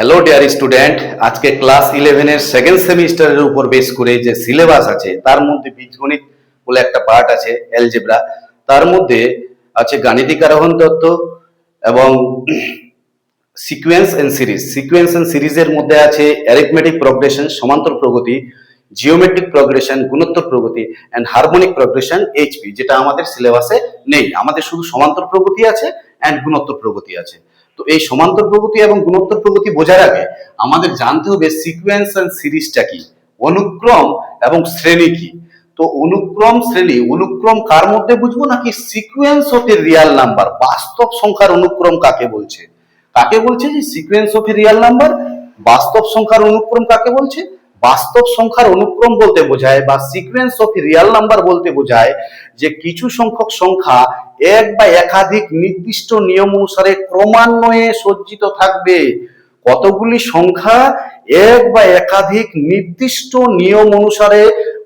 Hello dear student আজকে class ইলেভেনের second সেমিস্টারের উপর বেস করে যে সিলেবাস আছে, তার মধ্যে বীজগণিত বলে একটা পার্ট আছে অ্যালজেব্রা তার মধ্যে আছে গাণিতিক আরোহণ তত্ত্ব এবং sequence and series sequence and সিরিজের মধ্যে আছে অ্যারিথমেটিক প্রোগ্রেশন সমান্তর প্রগতি জিওমেট্রিক প্রোগ্রেশন গুণোত্তর প্রগতি অ্যান্ড হারমোনিক প্রোগ্রেশন এইচপি যেটা আমাদের সিলেবাসে নেই। আমাদের শুধু সমান্তর প্রগতি আছে অ্যান্ড গুণোত্তর প্রগতি আছে। তো এই সমান্তর প্রগতি এবং গুণোত্তর প্রগতি বোঝার আগে আমাদের জানতে হবে সিকোয়েন্স এন্ড সিরিজটা কি? অনুক্রম এবং শ্রেণি কি? তো অনুক্রম শ্রেণি, অনুক্রম কার মধ্যে বুঝব নাকি sequence of a real number বাস্তব সংখ্যার অনুক্রম কাকে বলছে? কাকে বলছে যে sequence of a real number বাস্তব সংখ্যার অনুক্রম কাকে বলছে? বাস্তব সংখ্যার অনুক্রম বলতে বোঝায় বা সিকোয়েন্স অফ রিয়াল নাম্বার বলতে বোঝায় যে কিছু সংখ্যক সংখ্যা এক বা একাধিক নির্দিষ্ট নিয়ম অনুসারে ক্রমান্বয়ে সজ্জিত থাকবে। কতগুলি সংখ্যা এক বা একাধিক নির্দিষ্ট নিয়ম অনুসারে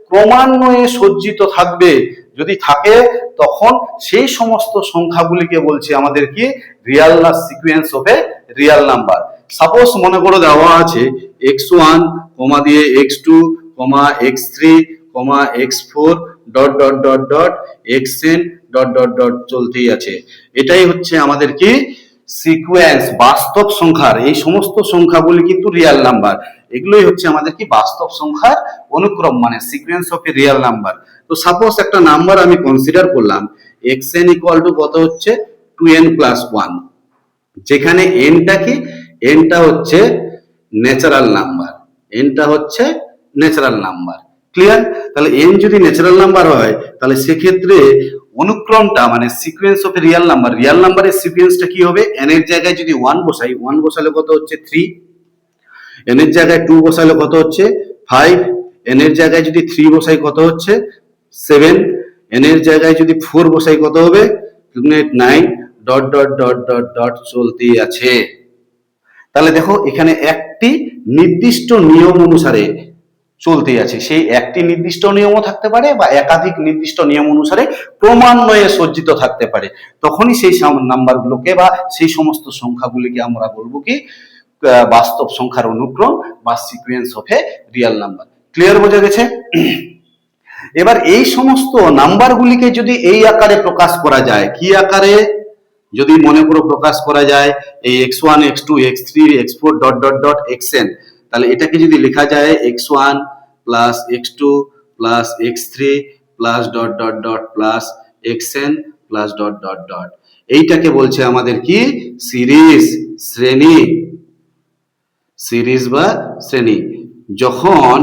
ক্রমান্বয়ে সজ্জিত থাকবে। যদি থাকে, তখন সেই সমস্ত সংখ্যাগুলিকে বলছে আমাদের কি? রিয়াল না sequence of a real number suppose মনে করে দেওয়া আছে এক্স ওয়ান কমা দিয়ে x two comma x three comma x four dot dot dot dot x n dot dot dot চলতেই আছে। এটাই হচ্ছে আমাদের কি? সিকোয়েন্স বাস্তব সংখ্যার। এই সমস্ত সংখ্যাগুলি কিন্তু রিয়াল নাম্বার এগুলোই হচ্ছে আমাদের কি? বাস্তব সংখ্যার অনুক্রম মানে sequence of a real number তো সাপোজ একটা নাম্বার আমি কনসিডার করলাম এক্স এন ইকুয়াল টু কত হচ্ছে? টু এন প্লাস ওয়ান যেখানে এনটা কি? এনটা হচ্ছে ন্যাচারাল নাম্বার এনটা হচ্ছে ন্যাচারাল নাম্বার ক্লিয়ার তাহলে এন যদি ন্যাচারাল নাম্বার হয়, তাহলে সেক্ষেত্রে অনুক্রমটা মানে sequence of real number real নাম্বারের সিকোয়েন্সটা কি হবে? এন এর জায়গায় যদি ওয়ান বসাই ওয়ান বসালে কত হচ্ছে? থ্রি এন এর জায়গায় টু বসালে কত হচ্ছে? ফাইভ এন এর জায়গায় যদি থ্রি বসাই কত হচ্ছে? সেভেন এন এর জায়গায় যদি ফোর বসাই কত হবে? Nine dot dot dot dot dot চলতেই আছে। তাহলে দেখো, এখানে একটি নির্দিষ্ট নিয়ম অনুসারে চলতেই আছে। সেই একটি নির্দিষ্ট নিয়মও থাকতে পারে বা একাধিক নির্দিষ্ট নিয়ম অনুসারে ক্রমান্বয়ে সজ্জিত থাকতে পারে। তখনই সেই নাম্বারগুলোকে বা সেই সমস্ত সংখ্যাগুলিকে আমরা বলব কি বাস্তব সংখ্যার অনুক্রম বা sequence of a real number clear বোঝা গেছে? এবার এই সমস্ত নাম্বারগুলিকে যদি এই আকারে প্রকাশ করা যায়, কি আকারে? যদি মনে করো প্রকাশ করা যায়, এই x one x two x three x four dot dot dot x n তাহলে এটাকে যদি লেখা যায় x one plus x two plus x three plus dot dot dot plus x n plus dot dot dot. এইটাকে বলছে আমাদের কি? Series, শ্রেণি। সিরিজ বা শ্রেণি। যখন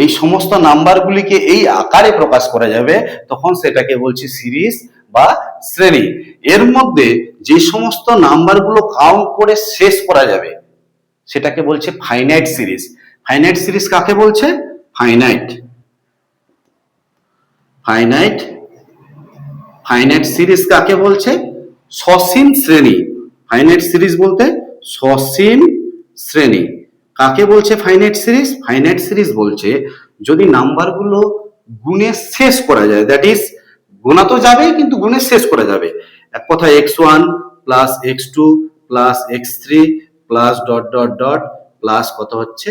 এই সমস্ত নাম্বারগুলিকে এই আকারে প্রকাশ করা যাবে, তখন সেটাকে বলছি সিরিজ বা শ্রেণি। এর মধ্যে যে সমস্ত নাম্বারগুলো কাউন্ট করে শেষ করা যাবে সেটাকে বলছে ফাইনাইট সিরিজ ফাইনাইট সিরিজ কাকে বলছে? ফাইনাইট ফাইনাইট ফাইনাইট সিরিজ কাকে বলছে? সসীম শ্রেণি। ফাইনাইট সিরিজ বলতে সসীম শ্রেণি। কাকে বলছে ফাইনাইট সিরিজ ফাইনাইট সিরিজ বলছে যদি নাম্বারগুলো গুণে শেষ করা যায় দ্যাট ইজ গোনা তো যাবে, কিন্তু গুণে শেষ করা যাবে। এক কথা x one plus x two plus x three plus dot dot dot plus কত হচ্ছে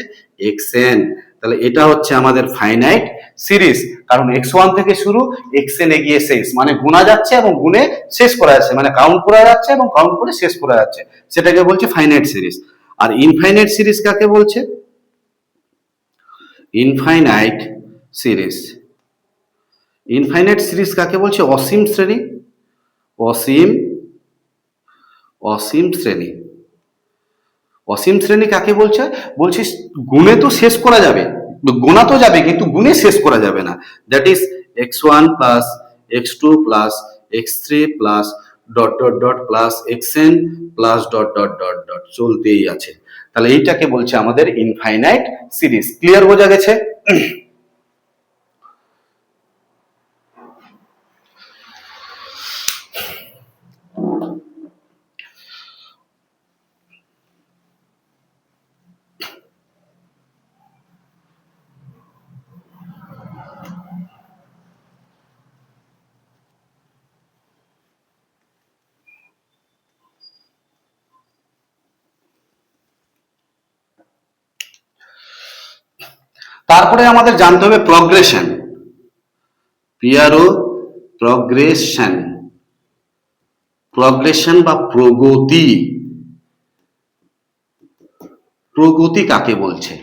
এক্স এন তাহলে এটা হচ্ছে আমাদের ফাইনাইট সিরিজ কারণ এক্স ওয়ান থেকে শুরু এক্স এন এগিয়ে শেষ। মানে গুণা যাচ্ছে এবং গুণে শেষ করা যাচ্ছে। মানে কাউন্ট করা যাচ্ছে এবং কাউন্ট করে শেষ করা যাচ্ছে। সেটাকে বলছে ফাইনাইট সিরিজ আর ইনফাইনাইট সিরিজ কাকে বলছে? ইনফাইনাইট সিরিজ ইনফাইনাইট সিরিজ কাকে বলছে? অসীম শ্রেণি। অসীম অসীম শ্রেণি। অসীম শ্রেণি কাকে বলছে? বলছি গুণে তো শেষ করা যাবে। গোনা তো যাবে, কিন্তু গুণে শেষ করা যাবে না। That is x one plus x two plus x three plus dot dot dot plus x n plus dot dot dot dot চলতেই আছে। তাহলে এইটাকে বলছে আমাদের ইনফাইনাইট সিরিজ ক্লিয়ার বোঝা গেছে? তারপরে আমাদের জানতে হবে প্রগ্রেশন পিআরও প্রগ্রেশন প্রগ্রেশন বা প্রগতি। প্রগতি কাকে বলছে?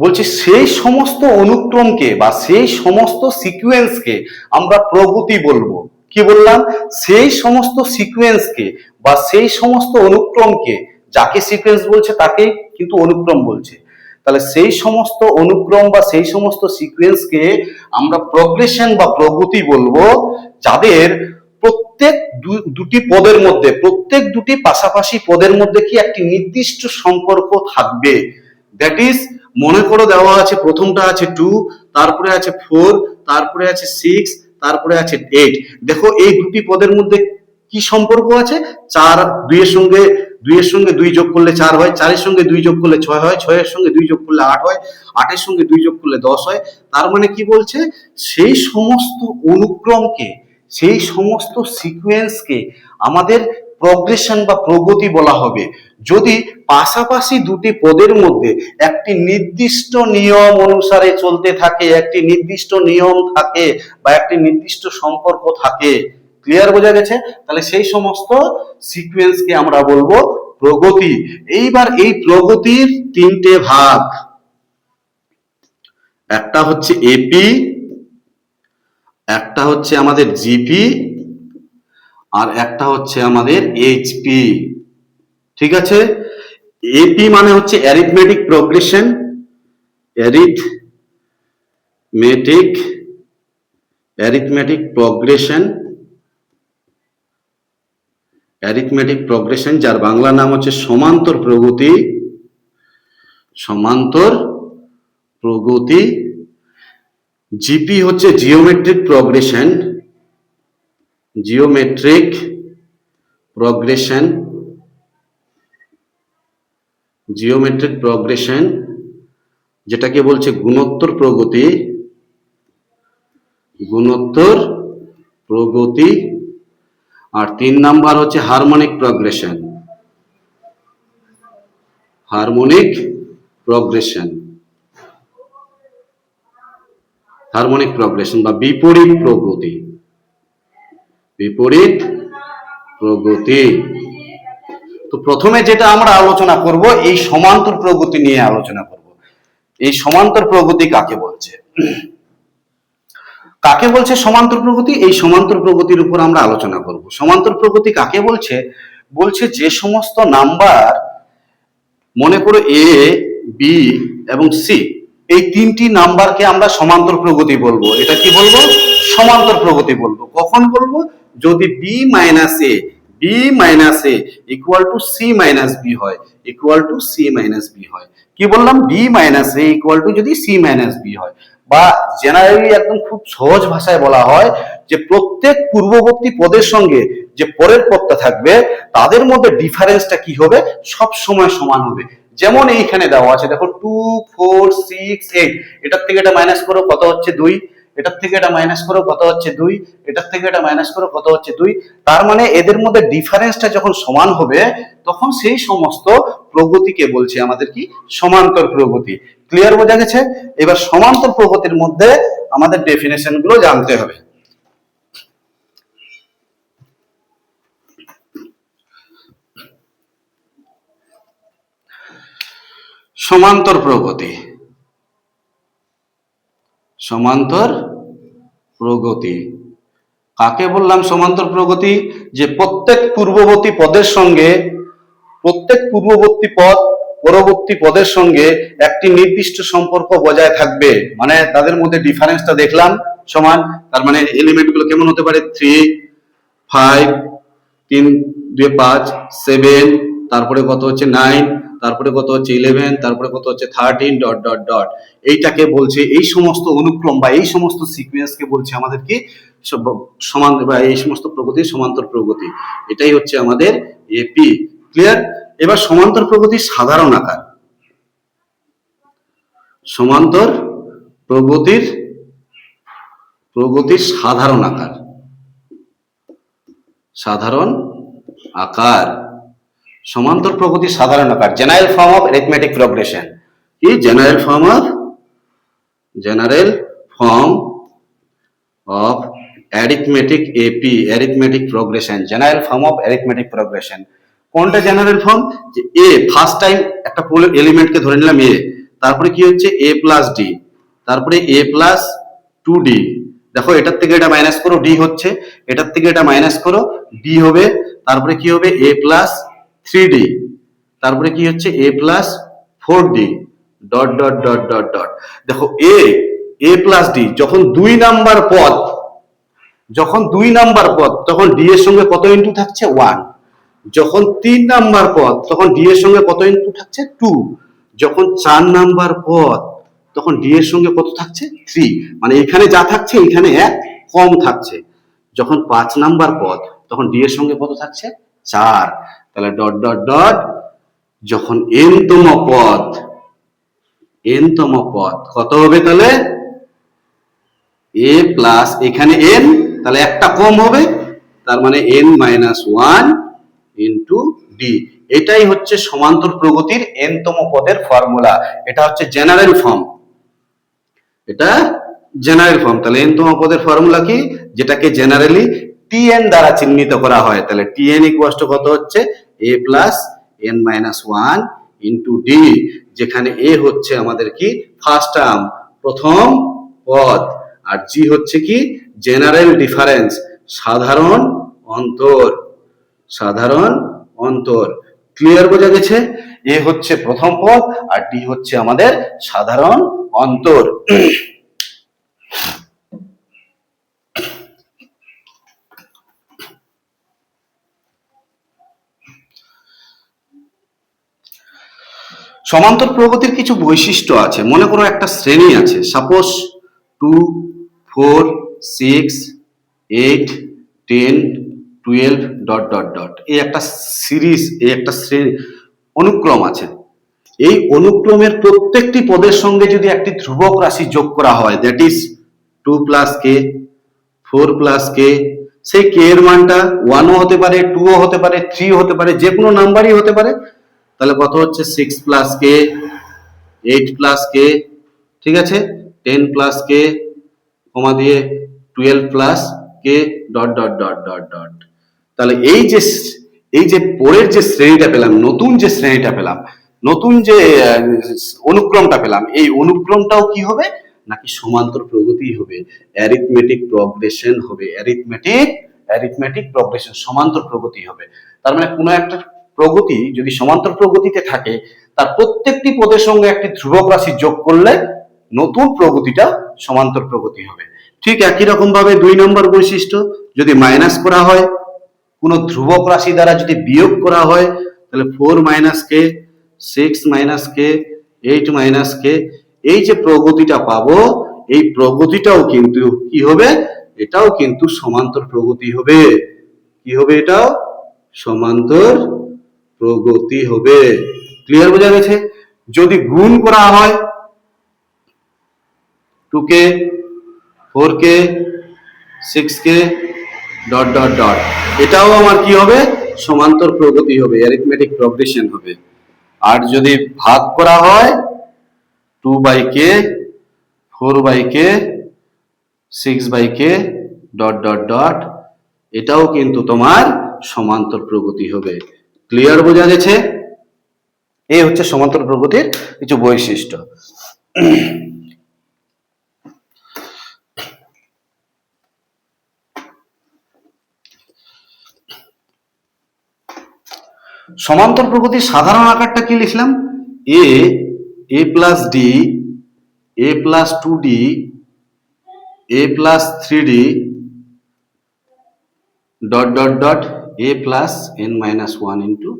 বলছে সেই সমস্ত অনুক্রমকে বা সেই সমস্ত সিকোয়েন্সকে আমরা প্রগতি বলব। কি বললাম? সেই সমস্ত সিকোয়েন্সকে বা সেই সমস্ত অনুক্রমকে, যাকে সিকোয়েন্স বলছে তাকে কিন্তু অনুক্রম বলছে। তাহলে সেই সমস্ত অনুক্রম বা সেই সমস্ত সিকোয়েন্সকে আমরা প্রগ্রেশন বা প্রগতি বলব, যাদের প্রত্যেক দুটি পদের মধ্যে, প্রত্যেক দুটি পাশাপাশি পদের মধ্যে কি একটি নির্দিষ্ট সম্পর্ক থাকবে? দ্যাট ইজ মনে করে দেওয়া আছে প্রথমটা আছে টু তারপরে আছে ফোর তারপরে আছে সিক্স তারপরে আছে এইট দেখো এই দুটি পদের মধ্যে কি সম্পর্ক আছে? চার, দুইয়ের সঙ্গে দুইয়ের সঙ্গে দুই যোগ করলে চার হয়, চারের সঙ্গে দুই যোগ করলে ছয় হয়, ছয়ের সঙ্গে দুই যোগ করলে আট হয়, আটের সঙ্গে দুই যোগ করলে দশ হয়। তার মানে কি বলছে? সেই সমস্ত অনুক্রমকে, সেই সমস্ত সিকোয়েন্সকে আমাদের প্রগ্রেশন বা প্রগতি বলা হবে। যদি পাশাপাশি দুটি পদের মধ্যে একটি নির্দিষ্ট নিয়ম অনুসারে চলতে থাকে, একটি নির্দিষ্ট নিয়ম থাকে বা একটি নির্দিষ্ট সম্পর্ক থাকে ক্লিয়ার বোঝা গেছে? তাহলে সেই সমস্ত সিকোয়েন্সকে আমরা বলব প্রগতি। এইবার এই প্রগতির তিনটে ভাগ। একটা হচ্ছে এপি একটা হচ্ছে আমাদের জিপি আর একটা হচ্ছে আমাদের এইচপি ঠিক আছে? এপি মানে হচ্ছে arithmetic progression arithmetic arithmetic progression arithmetic progression যার বাংলা নাম হচ্ছে সমান্তর প্রগতি সমান্তর প্রগতি জিপি হচ্ছে geometric progression geometric progression geometric progression যেটাকে বলছে গুণোত্তর প্রগতি গুণোত্তর প্রগতি আর তিন নাম্বার হচ্ছে harmonic progression. Harmonic progression. Harmonic progression বা বিপরীত প্রগতি। বিপরীত প্রগতি। তো প্রথমে যেটা আমরা আলোচনা করব, এই সমান্তর প্রগতি নিয়ে আলোচনা করব। এই সমান্তর প্রগতি কাকে বলছে? কাকে বলছে সমান্তর প্রগতি? এই সমান্তর প্রগতির উপর আমরা আলোচনা করব। সমান্তর প্রগতি কাকে বলছে? বলছে যে সমস্ত নাম্বার মনে করো এ বি এবং সি এই তিনটি নাম্বারকে আমরা সমান্তর প্রগতি বলব। এটা কি বলব? সমান্তর প্রগতি বলব। কখন বলব? যদি b minus a b minus a equal to c minus b হয় equal to c minus b হয়। কি বললাম? B minus a equal to যদি সি মাইনাস বি হয়। বা জেনারেলি একদম খুব সহজ ভাষায় বলা হয় যে প্রত্যেক পূর্ববর্তী পদের সঙ্গে যে পরের পদটা থাকবে, তাদের মধ্যে ডিফারেন্সটা কি হবে? সব সময় সমান হবে। যেমন এইখানে দেওয়া আছে, দেখো টু ফোর সিক্স এইট এটার থেকে এটা মাইনাস করো, কত হচ্ছে দুই? এটার থেকে এটা মাইনাস করো, কত হচ্ছে দুই? এটার থেকে এটা মাইনাস করো, কত হচ্ছে দুই? তার মানে এদের মধ্যে ডিফারেন্সটা যখন সমান হবে, তখন সেই সমস্ত প্রগতিকে বলছে আমাদের কি? সমান্তর প্রগতি। ক্লিয়ার বোঝা গেছে? এবার সমান্তর প্রগতির মধ্যে আমাদের ডেফিনেশনগুলো জানতে হবে। সমান্তর প্রগতি। সমান্তর প্রগতি। কাকে বললাম সমান্তর প্রগতি? যে প্রত্যেক পূর্ববর্তী পদের সঙ্গে, প্রত্যেক পূর্ববর্তী পদ পরবর্তী পদের সঙ্গে একটি নির্দিষ্ট সম্পর্ক বজায় থাকবে। মানে তাদের মধ্যে ডিফারেন্সটা দেখলাম সমান। তার মানে এলিমেন্টগুলো কেমন হতে পারে? থ্রি ফাইভ তিন, দুই, পাঁচ সেভেন তারপরে কত হচ্ছে নাইন তারপরে কত হচ্ছে ইলেভেন তারপরে কত হচ্ছে থার্টিন ডট ডট ডট এইটাকে বলছে এই সমস্ত অনুক্রম বা এই সমস্ত সিকুয়েন্সকে বলছে আমাদের কি? সমান, বা এই সমস্ত প্রগতি, সমান্তর প্রগতি। এটাই হচ্ছে আমাদের এপি ক্লিয়ার এবার সমান্তর প্রগতির সাধারণ আকার। সমান্তর প্রগতির প্রগতির সাধারণ আকার। সাধারণ আকার। সমান্তর প্রগতি সাধারণ আকার। General form of arithmetic progression কি? General form of general form of arithmetic AP arithmetic progression general form of arithmetic progression কোনটা জেনারেল ফর্ম যে এ ফার্স্ট টাইম একটা এলিমেন্টকে ধরে নিলাম এ তারপরে কি হচ্ছে? এ প্লাস ডি তারপরে এ প্লাস টু ডি দেখো এটার থেকে এটা মাইনাস করো ডি হচ্ছে, এটার থেকে এটা মাইনাস করো ডি হবে, তারপরে কি হবে? এ প্লাস থ্রি ডি তারপরে কি হচ্ছে? A plus four d dot dot dot dot dot দেখো এ এ প্লাস ডি যখন দুই নাম্বার পদ, যখন দুই নাম্বার পদ, তখন ডি এর সঙ্গে কত ইন্টু থাকছে? ওয়ান যখন তিন নাম্বার পদ তখন ডি এর সঙ্গে কত ইনটু থাকছে? টু যখন চার নাম্বার পদ তখন ডি এর সঙ্গে কত থাকছে? থ্রি মানে এখানে যা থাকছে, এখানে এক কম থাকছে। যখন পাঁচ নাম্বার পদ তখন ডি এর সঙ্গে কত থাকছে? চার। তাহলে ডট ডট ডট যখন এন তম পদ এন তম পদ কত হবে তাহলে? এ প্লাস এখানে এন তাহলে একটা কম হবে, তার মানে n minus one into d এটাই হচ্ছে সমান্তর প্রগতির এন তম পদের ফর্মুলা এটা হচ্ছে জেনারেল ফর্ম এটা জেনারেল ফর্ম তাহলে এন তম পদের ফর্মুলা কি? যেটাকে জেনারেলি টিএন দ্বারা চিহ্নিত করা হয়। তাহলে টিএন ইকুয়াস কত হচ্ছে? A plus n minus one into d যেখানে এ হচ্ছে আমাদের কি? ফার্স্ট টার্ম প্রথম পদ। আর জি হচ্ছে কি? জেনারেল ডিফারেন্স সাধারণ অন্তর। সাধারণ অন্তর। ক্লিয়ার বোঝা গেছে? এ হচ্ছে প্রথম পদ আর ডি হচ্ছে আমাদের সাধারণ অন্তর। সমান্তর প্রগতির কিছু বৈশিষ্ট্য আছে। মনে করো একটা শ্রেণি আছে। Suppose two four six eight ten twelve dot dot dot এই একটা সিরিজ এই একটা অনুক্রম আছে। এই অনুক্রমের প্রত্যেকটি পদের সঙ্গে যদি একটি ধ্রুবক রাশি যোগ করা হয় that is two plus k four plus k সেই কে এর মানটা ওয়ানও হতে পারে টুও হতে পারে থ্রি হতে পারে, যে কোনো নাম্বারই হতে পারে, তাহলে কত হচ্ছে? Six plus k eight plus k ঠিক আছে? টেন প্লাস কে কমা দিয়ে twelve plus k dot dot dot dot dot তাহলে এই যে এই যে পরের যে শ্রেণীটা পেলাম, নতুন যে শ্রেণীটা পেলাম, নতুন যে অনুক্রমটা পেলাম, এই অনুক্রমটাও কি হবে? নাকি সমান্তর প্রগতি হবে? অ্যারিথমেটিক প্রগ্রেশন হবে অ্যারিথমেটিক অ্যারিথমেটিক প্রগ্রেশন সমান্তর প্রগতি হবে। তার মানে কোনো একটা প্রগতি যদি সমান্তর প্রগতিতে থাকে, তার প্রত্যেকটি পদের সঙ্গে একটি ধ্রুবক রাশি যোগ করলে নতুন প্রগতিটা সমান্তর প্রগতি হবে। ঠিক একই রকম ভাবে দুই নম্বর বৈশিষ্ট্য, যদি মাইনাস করা হয় কোনো ধ্রুবক রাশি দ্বারা যদি বিয়োগ করা হয়, তাহলে four minus k six minus k eight minus k এই যে প্রগতিটা পাবো, এই প্রগতিটাও কিন্তু কি হবে? এটাও কিন্তু সমান্তর প্রগতি হবে। কি হবে এটাও? সমান্তর প্রগতি হবে। ক্লিয়ার বোঝা গেছে? যদি গুণ করা হয় two k four k six k dot dot dot. এটাও আমার কি হবে? সমান্তর প্রগতি হবে অ্যারিথমেটিক প্রগ্রেশন হবে। আর যদি ভাগ করা হয় two by k four by k six by k dot dot dot এটাও কিন্তু তোমার সমান্তর প্রগতি হবে। ক্লিয়ার বোঝা গেছে? এই হচ্ছে সমান্তর প্রগতির কিছু বৈশিষ্ট্য। সমান্তর প্রগতির সাধারণ আকারটা কি লিখলাম? A a plus d a plus two d a plus three d dot dot dot a plus n minus one into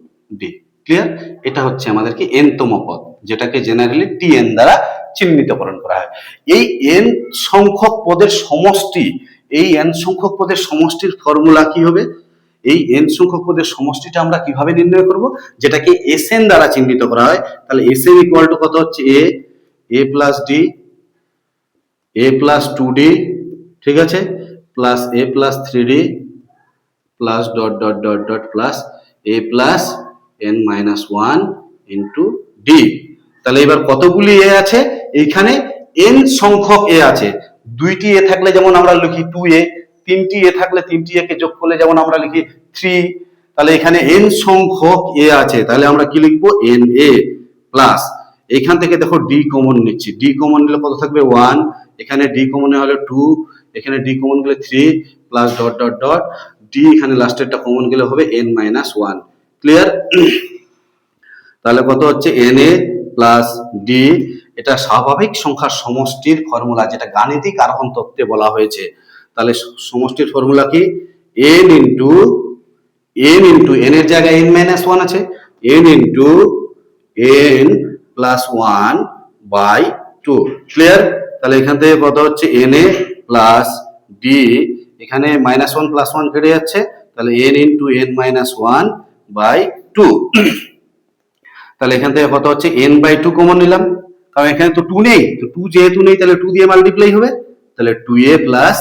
d clear এটা হচ্ছে আমাদের কি এন তম পদ, যেটাকে জেনারেলি টি এন দ্বারা চিহ্নিতকরণ করা হয়। এই এন সংখ্যক পদের সমষ্টি, এই এন সংখ্যক পদের সমষ্টির ফর্মুলা কি হবে? এই এন সংখ্যক পদের সমষ্টিটা আমরা কীভাবে নির্ণয় করব? যেটাকে এস এন দ্বারা চিহ্নিত করা হয়, তাহলে এস এন ইকুয়াল টু কত হচ্ছে? A a plus d a plus two d ঠিক আছে? Plus a plus three d plus dot dot dot dot plus a plus n minus one into d তাহলে এবার কতগুলি এ আছে? এইখানে এন সংখ্যক এ আছে। দুইটি এ থাকলে যেমন আমরা লিখি টু এ তিনটি এ থাকলে তিনটি একে যোগ করলে যেমন আমরা লিখি থ্রি তাহলে এখানে এন সংখ্যক এ আছে, তাহলে আমরা কি লিখব? এন এ প্লাস এখান থেকে দেখো ডি কমন নিচ্ছি। ডি কমন নিলে কত থাকবে? ওয়ান এখানে ডি কমন হলে টু এখানে ডি কমন গেলে three plus dot dot dot d এখানে লাস্টেরটা কমন গেলে হবে এন মাইনাস ওয়ান ক্লিয়ার তাহলে কত হচ্ছে? এন এ প্লাস ডি এটা স্বাভাবিক সংখ্যার সমষ্টির ফর্মুলা যেটা গাণিতিক আরোহণ তত্ত্বে বলা হয়েছে। তাহলে সমষ্টির ফর্মুলা কি? N into n into n এর জায়গায় এন মাইনাস ওয়ান আছে। N into n plus one by two clear তাহলে এখান থেকে কত হচ্ছে? এন এ প্লাস ডি এখানে মাইনাস ওয়ান প্লাস ওয়ান কেটে যাচ্ছে। তাহলে n into n minus one by two তাহলে এখান থেকে কত হচ্ছে? এন বাই টু কমন নিলাম। কারণ এখানে তো টু নেই। তো টু যেহেতু নেই, তাহলে টু দিয়ে মাল্টিপ্লাই হবে। তাহলে two A plus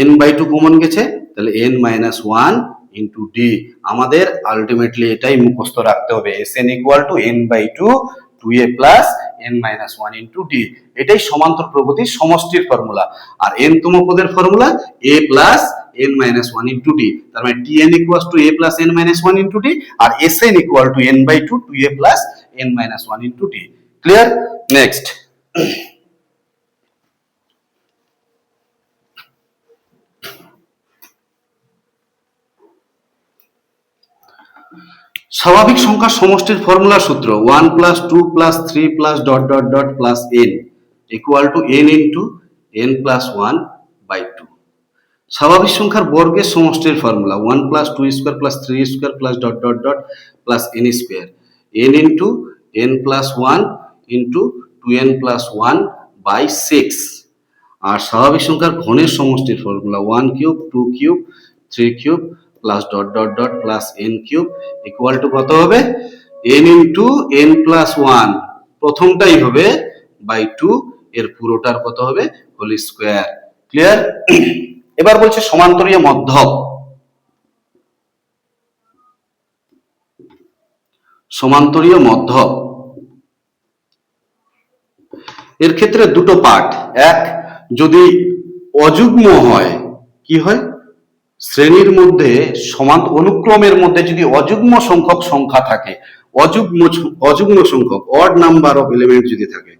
N by two common গেছে, তাহলে N minus one into D আমাদের আলটিমেটলি এটাই মুখস্থ রাখতে হবে। S N equal to N by two two A plus N minus one into D এটাই সমান্তর প্রগতির সমষ্টির ফর্মুলা আর এন তম পদের formula A plus N minus one into D তার মানে T N equal to A plus N minus one into D R S N equal to N by two two A plus N minus one into D clear next স্বাভাবিক সংখ্যার সমষ্টির formula সূত্র one plus two plus three plus dot dot dot plus N equal to N into N plus one by two স্বাভাবিক সংখ্যার বর্গের সমষ্টির formula one plus two square plus three square plus dot dot dot plus N square N into N plus one into two N plus one by six আর স্বাভাবিক সংখ্যার ঘনের সমষ্টির formula one cube two cube three cube plus dot dot dot plus N cube equal to কত হবে? N into N plus one প্রথমটাই হবে by two এর পুরোটার কত হবে? হোল স্কোয়ার ক্লিয়ার এবার বলছে সমান্তরীয় মধ্যক। সমান্তরীয় মধ্যক। এর ক্ষেত্রে দুটো পার্ট এক, যদি অযুগ্ম হয়, কি হয়? শ্রেণির মধ্যে সমান অনুক্রমের মধ্যে যদি অযুগ্ম সংখ্যক সংখ্যা থাকে, অযুগ্ম অযুগ্ম সংখ্যক অড নাম্বার অফ এলিমেন্ট যদি থাকে,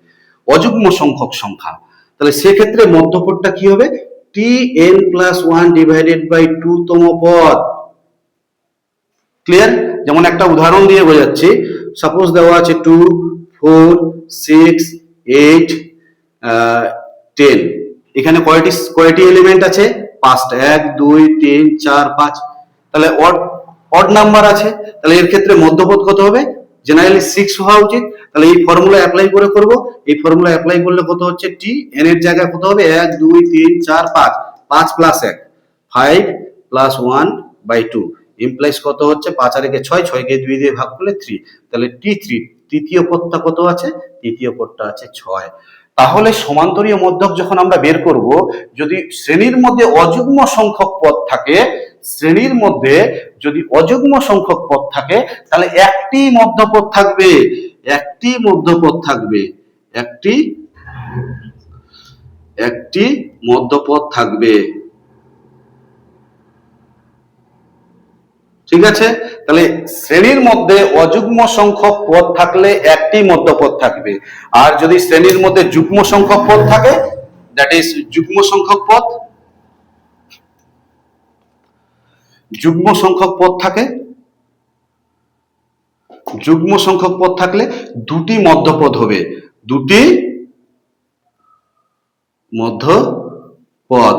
অযুগ্ম সংখ্যক সংখ্যা, তাহলে সেক্ষেত্রে মধ্যপদটা কি হবে? T N plus one divided by two তম পদ। ক্লিয়ার যেমন একটা উদাহরণ দিয়ে বোঝাচ্ছি। সাপোজ দেওয়া আছে two four six eight ten এখানে কয়টি কয়টি এলিমেন্ট আছে? পাঁচটা এক, দুই, তিন, চার, পাঁচ। তাহলে অড নাম্বার আছে। তাহলে এর ক্ষেত্রে মধ্যপদ কত হবে? জেনারেলি সিক্স হওয়া উচিত। তাহলে এই ফর্মুলা অ্যাপ্লাই করে করব। এই ফর্মুলা অ্যাপ্লাই করলে কত হচ্ছে? টি এন এর জায়গায় কত হবে? এক, দুই, তিন, চার, পাঁচ। পাঁচ প্লাস এক। Five plus one by two implies কত হচ্ছে? পাঁচ আর একে ছয়, ছয়কে দুই দিয়ে ভাগ করলে থ্রি তাহলে টি থ্রি তৃতীয় পদটা কত আছে? তৃতীয় পদটা আছে ছয়। তাহলে সমান্তরীয় মধ্যক যখন আমরা বের করব, যদি শ্রেণির মধ্যে অযুগ্ম সংখ্যক পদ থাকে, শ্রেণির মধ্যে যদি অযুগ্ম সংখ্যক পদ থাকে, তাহলে একটি মধ্যপদ থাকবে, একটি মধ্যপদ থাকবে, একটি একটি মধ্যপদ থাকবে। ঠিক আছে? তাহলে শ্রেণির মধ্যে অযুগ্ম সংখ্যক পদ থাকলে একটি মধ্যপদ থাকবে। আর যদি শ্রেণির মধ্যে যুগ্ম সংখ্যক পদ থাকে দ্যাট ইজ যুগ্ম সংখ্যক পদ, যুগ্ম সংখ্যক পদ থাকে, যুগ্ম সংখ্যক পদ থাকলে দুটি মধ্যপদ হবে। দুটি মধ্যপদ।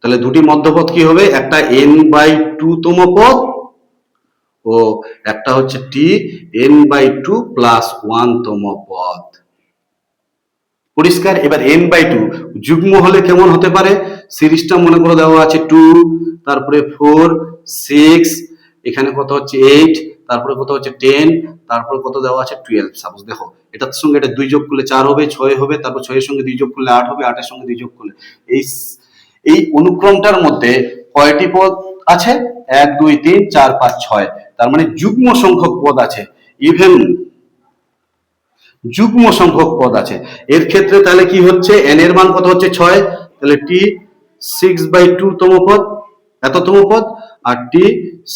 তাহলে দুটি মধ্যপদ কি হবে? একটা এন বাই টু তম পদ ও একটা হচ্ছে T N by two plus one তম পদ। পরিষ্কার? এবার এন বাই টু যুগ্ম হলে কেমন হতে পারে? সিরিজটা মনে করে দেওয়া আছে টু তারপরে ফোর সিক্স এখানে কত হচ্ছে এইট তারপরে কত হচ্ছে টেন তারপরে কত দেওয়া আছে টুয়েলভ সাপোজ দেখো, এটার সঙ্গে এটা দুই যোগ করলে চার হবে, ছয় হবে, তারপর ছয়ের সঙ্গে দুই যোগ করলে আট হবে, আটের সঙ্গে দুই যোগ করলে এই এই অনুক্রমটার মধ্যে কয়টি পদ আছে? এক, দুই, তিন, চার, পাঁচ, ছয়। তার মানে যুগ্ম সংখ্যক পদ আছে। ইভেন যুগ্ম সংখ্যক পদ আছে। এর ক্ষেত্রে তাহলে কি হচ্ছে? এন এর মান কত হচ্ছে? ছয়। তাহলে টি সিক্স বাই টু তম পদ, এততম পদ, আর T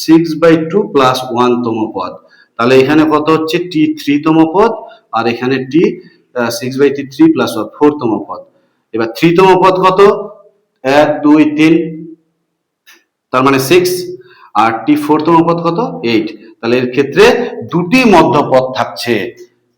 six by two plus one তম পদ। তাহলে এখানে কত হচ্ছে? টি থ্রি তম পদ, আর এখানে T six by T three plus one four তম পদ। এবার থ্রি তম পদ কত? এক, দুই, তিন। তার মানে সিক্স আর টি ফোর তম পদ কত? এইট তাহলে এর ক্ষেত্রে দুটি মধ্যপদ থাকছে।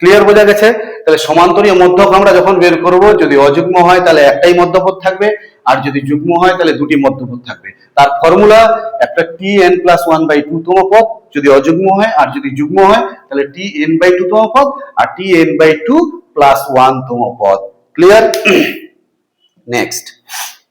ক্লিয়ার বোঝা গেছে? তাহলে সমান্তরীয় মধ্যক আমরা যখন বের করব, যদি অযুগ্ম হয়, তাহলে একটাই মধ্যপদ থাকবে। আর যদি যুগ্ম হয়, তাহলে দুটি মধ্যপদ থাকবে। তার ফর্মুলা একটা T N plus one by two তম পদ, যদি অযুগ্ম হয়, আর যদি যুগ্ম হয়, তাহলে টি এন বাই টু তম পদ, আর T N by two plus one তম পদ। ক্লিয়ার নেক্সট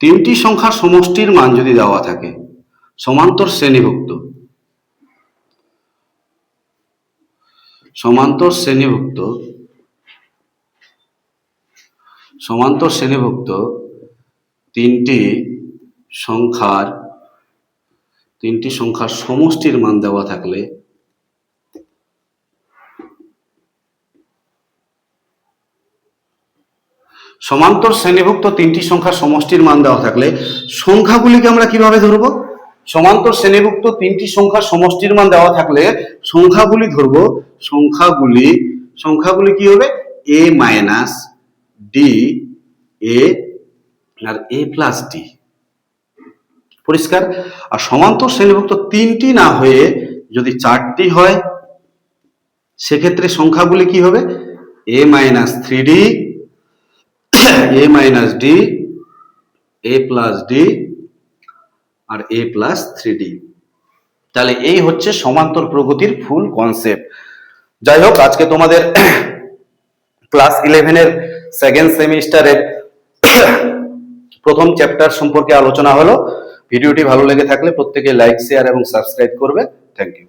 তিনটি সংখ্যার সমষ্টির মান যদি দেওয়া থাকে, সমান্তর শ্রেণীভুক্ত। সমান্তর শ্রেণীভুক্ত সমান্তর শ্রেণীভুক্ত তিনটি সংখ্যার তিনটি সংখ্যার সমষ্টির মান দেওয়া থাকলে সমান্তর শ্রেণীভুক্ত তিনটি সংখ্যার সমষ্টির মান দেওয়া থাকলে সংখ্যাগুলিকে আমরা কীভাবে ধরব? সমান্তর শ্রেণীভুক্ত তিনটি সংখ্যার সমষ্টির মান দেওয়া থাকলে সংখ্যাগুলি ধরব। সংখ্যাগুলি সংখ্যাগুলি কি হবে? এ মাইনাস ডি এ আর এ প্লাস ডি পরিষ্কার? আর সমান্তর শ্রেণীভুক্ত তিনটি না হয়ে যদি চারটি হয়, সেক্ষেত্রে সংখ্যাগুলি কি হবে? A minus three D A minus D A plus D R A plus three D তাহলে এই হচ্ছে সমান্তর প্রগতির ফুল কনসেপ্ট যাই হোক, আজকে তোমাদের ক্লাস ইলেভেনের সেকেন্ড সেমিস্টারের প্রথম চ্যাপ্টার সম্পর্কে আলোচনা হলো। ভিডিওটি ভালো লেগে থাকলে প্রত্যেকে লাইক শেয়ার এবং সাবস্ক্রাইব করবে। Thank you